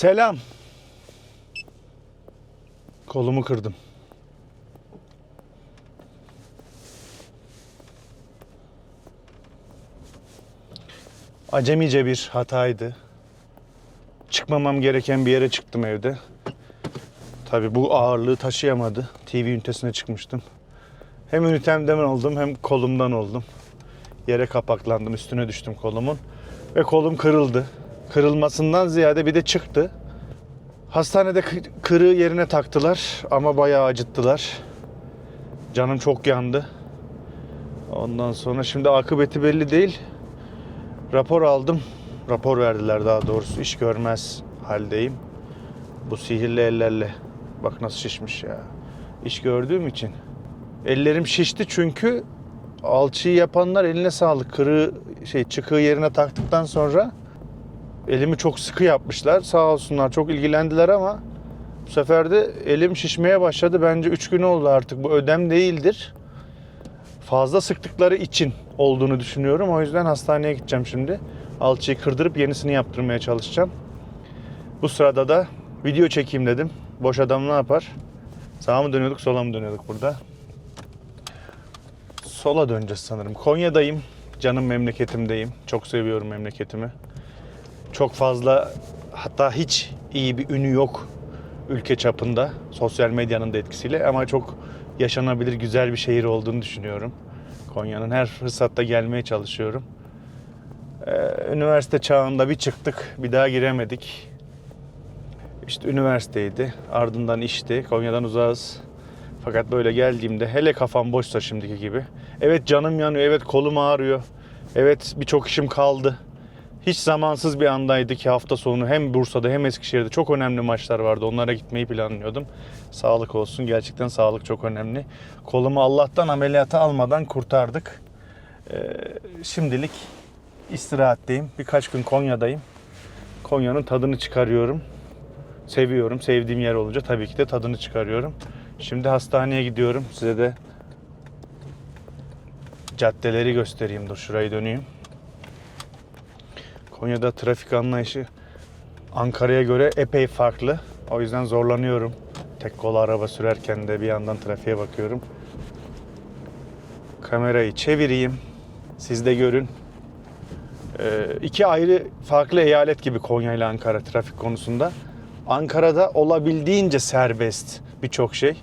Selam. Kolumu kırdım. Acemice bir hataydı. Çıkmamam gereken bir yere çıktım evde. Tabii bu ağırlığı taşıyamadı. TV ünitesine çıkmıştım. Hem ünitemden oldum hem kolumdan oldum. Yere kapaklandım, üstüne düştüm kolumun. Ve kolum kırıldı. Kırılmasından ziyade bir de çıktı. Hastanede kı- kırığı yerine taktılar ama bayağı acıttılar. Canım çok yandı. Ondan sonra şimdi akıbeti belli değil. Rapor aldım. Rapor verdiler daha doğrusu. İş görmez haldeyim. Bu sihirli ellerle. Bak nasıl şişmiş ya. İş gördüğüm için. Ellerim şişti çünkü alçıyı yapanlar eline sağlık. Kırığı şey çıkığı yerine taktıktan sonra elimi çok sıkı yapmışlar. Sağ olsunlar çok ilgilendiler ama bu sefer de elim şişmeye başladı. Bence 3 gün oldu artık. Bu ödem değildir. Fazla sıktıkları için olduğunu düşünüyorum. O yüzden hastaneye gideceğim şimdi. Alçıyı kırdırıp yenisini yaptırmaya çalışacağım. Bu sırada da video çekeyim dedim. Boş adam ne yapar? Sağa mı dönüyorduk, sola mı dönüyorduk burada? Sola döneceğiz sanırım. Konya'dayım. Canım memleketimdeyim. Çok seviyorum memleketimi. Çok fazla hatta hiç iyi bir ünü yok ülke çapında sosyal medyanın da etkisiyle ama çok yaşanabilir güzel bir şehir olduğunu düşünüyorum. Konya'nın her fırsatta gelmeye çalışıyorum. Ee, üniversite çağında bir çıktık, bir daha giremedik. İşte üniversiteydi, ardından işti. Konya'dan uzağız. Fakat böyle geldiğimde hele kafam boşsa şimdiki gibi. Evet canım yanıyor, evet kolum ağrıyor. Evet birçok işim kaldı. Hiç zamansız bir andaydı ki hafta sonu hem Bursa'da hem Eskişehir'de çok önemli maçlar vardı. Onlara gitmeyi planlıyordum. Sağlık olsun. Gerçekten sağlık çok önemli. Kolumu Allah'tan ameliyata almadan kurtardık. Ee, şimdilik istirahatteyim. Birkaç gün Konya'dayım. Konya'nın tadını çıkarıyorum. Seviyorum. Sevdiğim yer olunca tabii ki de tadını çıkarıyorum. Şimdi hastaneye gidiyorum. Size de caddeleri göstereyim. Dur şurayı döneyim. Konya'da trafik anlayışı Ankara'ya göre epey farklı. O yüzden zorlanıyorum. Tek kol araba sürerken de bir yandan trafiğe bakıyorum. Kamerayı çevireyim. Siz de görün. Ee, iki ayrı farklı eyalet gibi Konya ile Ankara trafik konusunda. Ankara'da olabildiğince serbest birçok şey.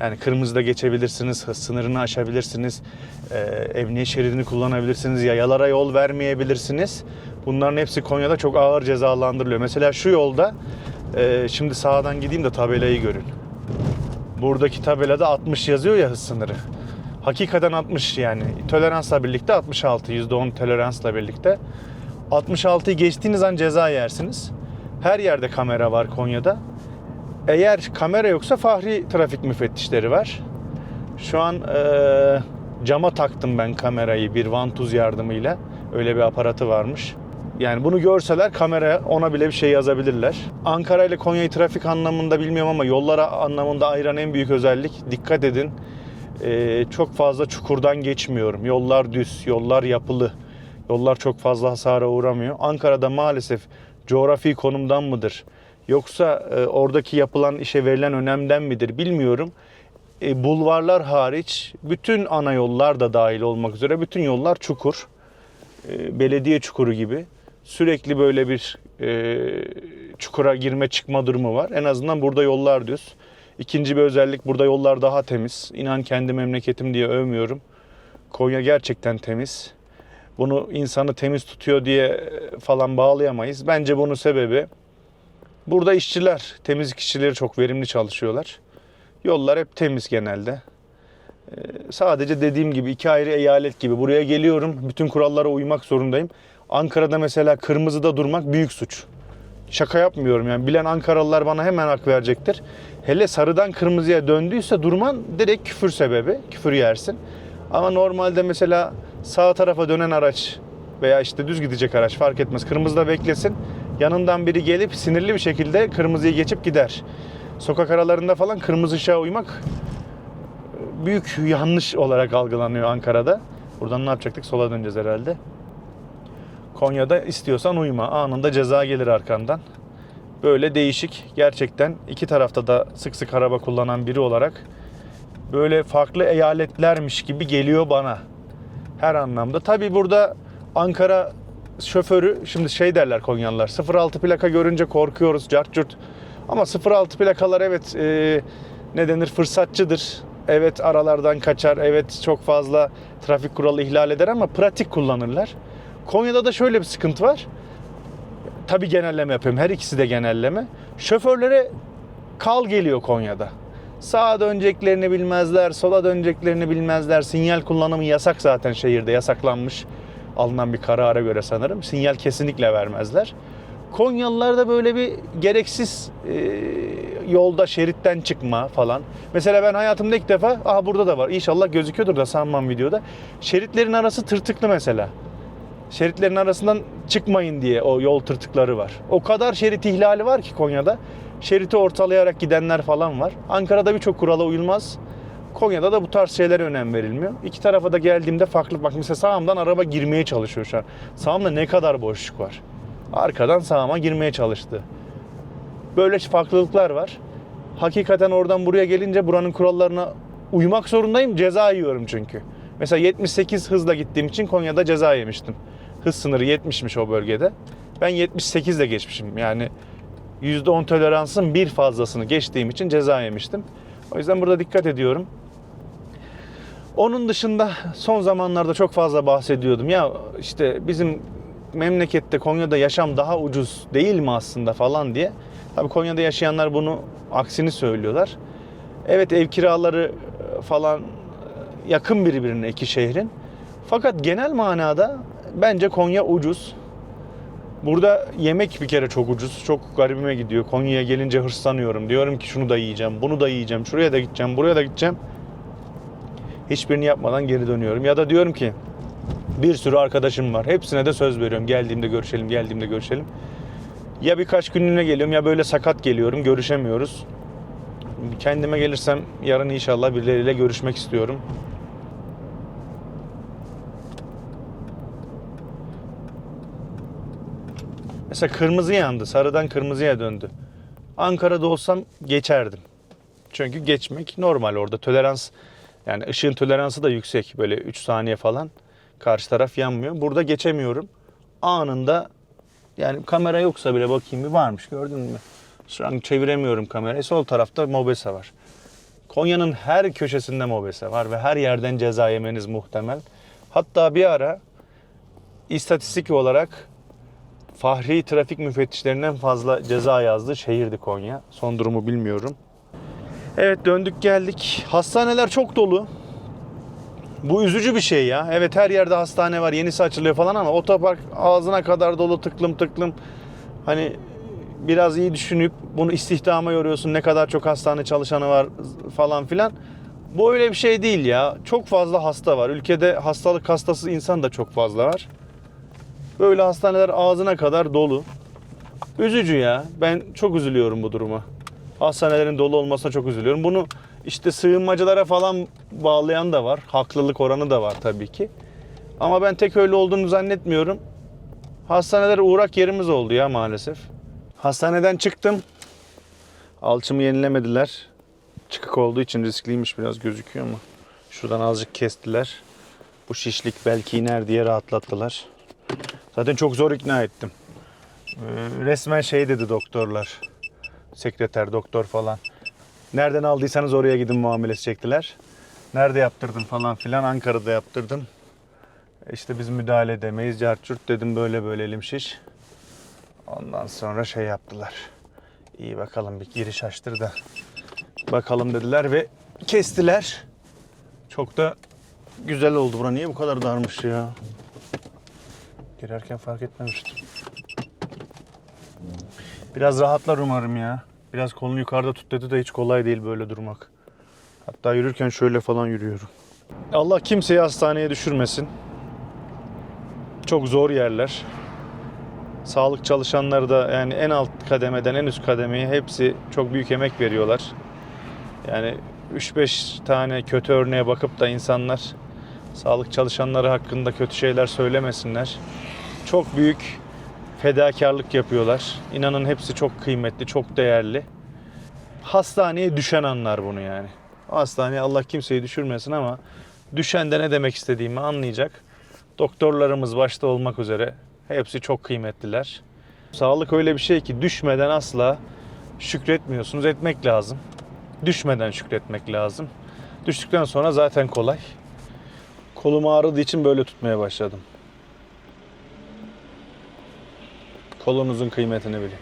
Yani kırmızıda geçebilirsiniz, sınırını aşabilirsiniz, e, emniyet şeridini kullanabilirsiniz, yayalara yol vermeyebilirsiniz. Bunların hepsi Konya'da çok ağır cezalandırılıyor. Mesela şu yolda, e, şimdi sağdan gideyim de tabelayı görün. Buradaki tabelada 60 yazıyor ya hız sınırı. Hakikaten 60 yani. Toleransla birlikte 66, %10 toleransla birlikte. 66'yı geçtiğiniz an ceza yersiniz. Her yerde kamera var Konya'da. Eğer kamera yoksa fahri trafik müfettişleri var. Şu an eee, cama taktım ben kamerayı bir vantuz yardımıyla. Öyle bir aparatı varmış. Yani bunu görseler kamera ona bile bir şey yazabilirler. Ankara ile Konya'yı trafik anlamında bilmiyorum ama yollara anlamında ayıran en büyük özellik dikkat edin. Eee, çok fazla çukurdan geçmiyorum. Yollar düz, yollar yapılı. Yollar çok fazla hasara uğramıyor. Ankara'da maalesef coğrafi konumdan mıdır? Yoksa e, oradaki yapılan işe verilen önemden midir bilmiyorum. E, bulvarlar hariç bütün ana yollar da dahil olmak üzere bütün yollar çukur. E, belediye çukuru gibi. Sürekli böyle bir e, çukura girme çıkma durumu var. En azından burada yollar düz. İkinci bir özellik burada yollar daha temiz. İnan kendi memleketim diye övmüyorum. Konya gerçekten temiz. Bunu insanı temiz tutuyor diye e, falan bağlayamayız. Bence bunun sebebi burada işçiler, temizlik işçileri çok verimli çalışıyorlar. Yollar hep temiz genelde. Ee, sadece dediğim gibi iki ayrı eyalet gibi buraya geliyorum. Bütün kurallara uymak zorundayım. Ankara'da mesela kırmızıda durmak büyük suç. Şaka yapmıyorum yani. Bilen Ankaralılar bana hemen hak verecektir. Hele sarıdan kırmızıya döndüyse durman direkt küfür sebebi. Küfür yersin. Ama normalde mesela sağ tarafa dönen araç veya işte düz gidecek araç fark etmez. Kırmızıda beklesin. Yanından biri gelip sinirli bir şekilde kırmızıyı geçip gider. Sokak aralarında falan kırmızı ışığa uymak e, büyük yanlış olarak algılanıyor Ankara'da. Buradan ne yapacaktık? Sola döneceğiz herhalde. Konya'da istiyorsan uyma. Anında ceza gelir arkandan. Böyle değişik. Gerçekten iki tarafta da sık sık araba kullanan biri olarak böyle farklı eyaletlermiş gibi geliyor bana. Her anlamda. Tabi burada Ankara şoförü şimdi şey derler Konyalılar 06 plaka görünce korkuyoruz cart curt. Ama 06 plakalar evet e, ne denir fırsatçıdır. Evet aralardan kaçar. Evet çok fazla trafik kuralı ihlal eder ama pratik kullanırlar. Konya'da da şöyle bir sıkıntı var. Tabi genelleme yapıyorum. Her ikisi de genelleme. Şoförlere kal geliyor Konya'da. Sağa döneceklerini bilmezler, sola döneceklerini bilmezler. Sinyal kullanımı yasak zaten şehirde, yasaklanmış. Alınan bir karara göre sanırım. Sinyal kesinlikle vermezler. Konyalılarda böyle bir gereksiz e, yolda şeritten çıkma falan. Mesela ben hayatımda ilk defa, aha burada da var. İnşallah gözüküyordur da sanmam videoda. Şeritlerin arası tırtıklı mesela. Şeritlerin arasından çıkmayın diye o yol tırtıkları var. O kadar şerit ihlali var ki Konya'da. Şeriti ortalayarak gidenler falan var. Ankara'da birçok kurala uyulmaz. Konya'da da bu tarz şeylere önem verilmiyor. İki tarafa da geldiğimde farklı. Bak mesela sağımdan araba girmeye çalışıyor şu an. Sağımda ne kadar boşluk var. Arkadan sağıma girmeye çalıştı. Böyle farklılıklar var. Hakikaten oradan buraya gelince buranın kurallarına uymak zorundayım. Ceza yiyorum çünkü. Mesela 78 hızla gittiğim için Konya'da ceza yemiştim. Hız sınırı 70'miş o bölgede. Ben 78 ile geçmişim. Yani %10 toleransın bir fazlasını geçtiğim için ceza yemiştim. O yüzden burada dikkat ediyorum. Onun dışında son zamanlarda çok fazla bahsediyordum. Ya işte bizim memlekette Konya'da yaşam daha ucuz değil mi aslında falan diye. Tabii Konya'da yaşayanlar bunu aksini söylüyorlar. Evet ev kiraları e, falan yakın birbirine iki şehrin. Fakat genel manada bence Konya ucuz. Burada yemek bir kere çok ucuz. Çok garibime gidiyor. Konya'ya gelince hırslanıyorum. Diyorum ki şunu da yiyeceğim, bunu da yiyeceğim, şuraya da gideceğim, buraya da gideceğim. Hiçbirini yapmadan geri dönüyorum. Ya da diyorum ki bir sürü arkadaşım var. Hepsine de söz veriyorum. Geldiğimde görüşelim, geldiğimde görüşelim. Ya birkaç günlüğüne geliyorum ya böyle sakat geliyorum. Görüşemiyoruz. Kendime gelirsem yarın inşallah birileriyle görüşmek istiyorum. Mesela kırmızı yandı. Sarıdan kırmızıya döndü. Ankara'da olsam geçerdim. Çünkü geçmek normal orada. Tolerans yani ışığın toleransı da yüksek. Böyle 3 saniye falan. Karşı taraf yanmıyor. Burada geçemiyorum. Anında yani kamera yoksa bile bakayım bir varmış gördün mü? Şu an çeviremiyorum kamerayı. Sol tarafta mobese var. Konya'nın her köşesinde mobese var ve her yerden ceza yemeniz muhtemel. Hatta bir ara istatistik olarak Fahri trafik müfettişlerinden fazla ceza yazdığı şehirdi Konya. Son durumu bilmiyorum. Evet döndük geldik. Hastaneler çok dolu. Bu üzücü bir şey ya. Evet her yerde hastane var, yenisi açılıyor falan ama otopark ağzına kadar dolu tıklım tıklım. Hani biraz iyi düşünüp bunu istihdama yoruyorsun. Ne kadar çok hastane çalışanı var falan filan. Bu öyle bir şey değil ya. Çok fazla hasta var. Ülkede hastalık hastası insan da çok fazla var. Böyle hastaneler ağzına kadar dolu. Üzücü ya. Ben çok üzülüyorum bu duruma. Hastanelerin dolu olmasına çok üzülüyorum. Bunu işte sığınmacılara falan bağlayan da var. Haklılık oranı da var tabii ki. Ama ben tek öyle olduğunu zannetmiyorum. Hastaneler uğrak yerimiz oldu ya maalesef. Hastaneden çıktım. Alçımı yenilemediler. Çıkık olduğu için riskliymiş biraz gözüküyor mu? Şuradan azıcık kestiler. Bu şişlik belki iner diye rahatlattılar. Zaten çok zor ikna ettim. Ee, resmen şey dedi doktorlar. Sekreter, doktor falan. Nereden aldıysanız oraya gidin muamelesi çektiler. Nerede yaptırdın falan filan. Ankara'da yaptırdım. İşte biz müdahale edemeyiz. Carçurt dedim böyle böyle elim şiş. Ondan sonra şey yaptılar. İyi bakalım bir giriş açtır da. Bakalım dediler ve kestiler. Çok da güzel oldu. Bura niye bu kadar darmış ya? Girerken fark etmemiştim. Biraz rahatlar umarım ya. Biraz kolunu yukarıda tut dedi de hiç kolay değil böyle durmak. Hatta yürürken şöyle falan yürüyorum. Allah kimseyi hastaneye düşürmesin. Çok zor yerler. Sağlık çalışanları da yani en alt kademeden en üst kademeye hepsi çok büyük emek veriyorlar. Yani 3-5 tane kötü örneğe bakıp da insanlar sağlık çalışanları hakkında kötü şeyler söylemesinler. Çok büyük fedakarlık yapıyorlar. İnanın hepsi çok kıymetli, çok değerli. Hastaneye düşen anlar bunu yani. Hastaneye Allah kimseyi düşürmesin ama düşen de ne demek istediğimi anlayacak. Doktorlarımız başta olmak üzere hepsi çok kıymetliler. Sağlık öyle bir şey ki düşmeden asla şükretmiyorsunuz. Etmek lazım. Düşmeden şükretmek lazım. Düştükten sonra zaten kolay. Kolum ağrıdığı için böyle tutmaya başladım. Kolunuzun kıymetini bilin.